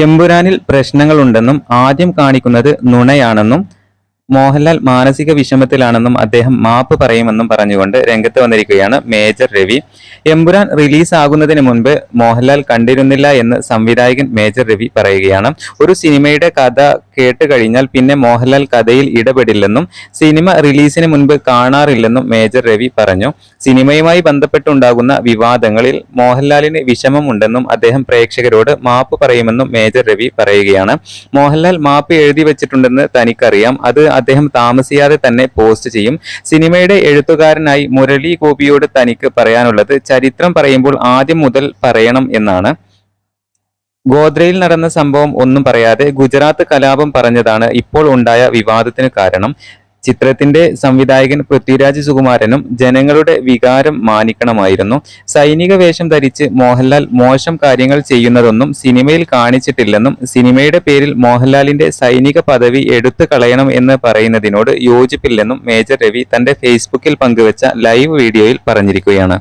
എമ്പുരാനിൽ പ്രശ്നങ്ങളുണ്ടെന്നും ആദ്യം കാണിക്കുന്നത് നുണയാണെന്നും മോഹൻലാൽ മാനസിക വിഷമത്തിലാണെന്നും അദ്ദേഹം മാപ്പ് പറയുമെന്നും പറഞ്ഞുകൊണ്ട് രംഗത്ത് വന്നിരിക്കുകയാണ് മേജർ രവി. എമ്പുരാൻ റിലീസ് ആകുന്നതിന് മുൻപ് മോഹൻലാൽ കണ്ടിരുന്നില്ല എന്ന് സംവിധായകൻ മേജർ രവി പറയുകയാണ്. ഒരു സിനിമയുടെ കഥ കേട്ട് കഴിഞ്ഞാൽ പിന്നെ മോഹൻലാൽ കഥയിൽ ഇടപെടില്ലെന്നും സിനിമ റിലീസിന് മുൻപ് കാണാറില്ലെന്നും മേജർ രവി പറഞ്ഞു. സിനിമയുമായി ബന്ധപ്പെട്ടുണ്ടാകുന്ന വിവാദങ്ങളിൽ മോഹൻലാലിന് വിഷമമുണ്ടെന്നും അദ്ദേഹം പ്രേക്ഷകരോട് മാപ്പ് പറയുമെന്നും മേജർ രവി പറയുകയാണ്. മോഹൻലാൽ മാപ്പ് എഴുതി വെച്ചിട്ടുണ്ടെന്ന് തനിക്കറിയാം. അത് അദ്ദേഹം താമസിയാതെ തന്നെ പോസ്റ്റ് ചെയ്യും. സിനിമയുടെ എഴുത്തുകാരനായി മുരളി ഗോപിയോട് തനിക്ക് പറയാനുള്ളത് ചരിത്രം പറയുമ്പോൾ ആദ്യം മുതൽ പറയണം എന്നാണ്. ഗോദ്രയിൽ നടന്ന സംഭവം ഒന്നും പറയാതെ ഗുജറാത്ത് കലാപം പറഞ്ഞതാണ് ഇപ്പോൾ ഉണ്ടായ വിവാദത്തിന് കാരണം. ചിത്രത്തിന്റെ സംവിധായകൻ പൃഥ്വിരാജ് സുകുമാരനും ജനങ്ങളുടെ വികാരം മാനിക്കണമായിരുന്നു. സൈനിക വേഷം ധരിച്ച് മോഹൻലാൽ മോശം കാര്യങ്ങൾ ചെയ്യുന്നതൊന്നും സിനിമയിൽ കാണിച്ചിട്ടില്ലെന്നും സിനിമയുടെ പേരിൽ മോഹൻലാലിന്റെ സൈനിക പദവി എടുത്തു കളയണം എന്ന് പറയുന്നതിനോട് യോജിപ്പില്ലെന്നും മേജർ രവി തന്റെ ഫേസ്ബുക്കിൽ പങ്കുവച്ച ലൈവ് വീഡിയോയിൽ പറഞ്ഞിരിക്കുകയാണ്.